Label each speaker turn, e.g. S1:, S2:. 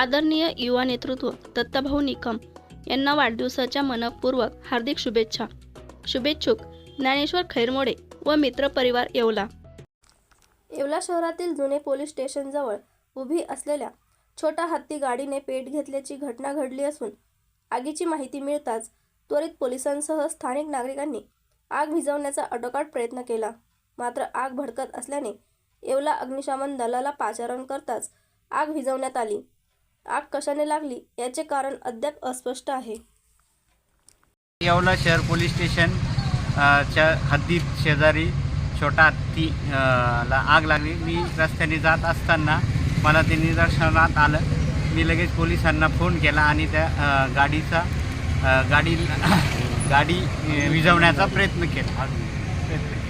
S1: आदरणीय युवा नेतृत्व दत्ताभाऊ निकम यांना वाढदिवसाच्या मनपूर्वक हार्दिक शुभेच्छा. शुभेच्छुक ज्ञानेश्वर खैरमोडे व मित्रपरिवार येवला. येवला शहरातील जुने पोलीस स्टेशनजवळ उभी असलेल्या छोटा हत्ती गाडीने पेट घेतल्याची घटना घडली असून आगीची माहिती मिळताच त्वरित पोलिसांसह स्थानिक नागरिकांनी आग विझवण्याचा अटोकाट प्रयत्न केला. मात्र आग भडकत असल्याने येवला अग्निशमन दलाला पाचारण करताच आग विझवण्यात आली. आग कशाने लागली? याचे कारण अद्याप अस्पष्ट आहे.
S2: येवला शहर पोलीस स्टेशन च्या हद्दीत शेजारी छोटा हत्ती ला आग लागली. मी रस्त्याने जात असताना मला ते निदर्शनात आलं. मी लगेच पोलिसांना फोन केला आणि त्या गाडीचा गाडी गाडी विझवण्याचा प्रयत्न केला. प्रयत्न केला.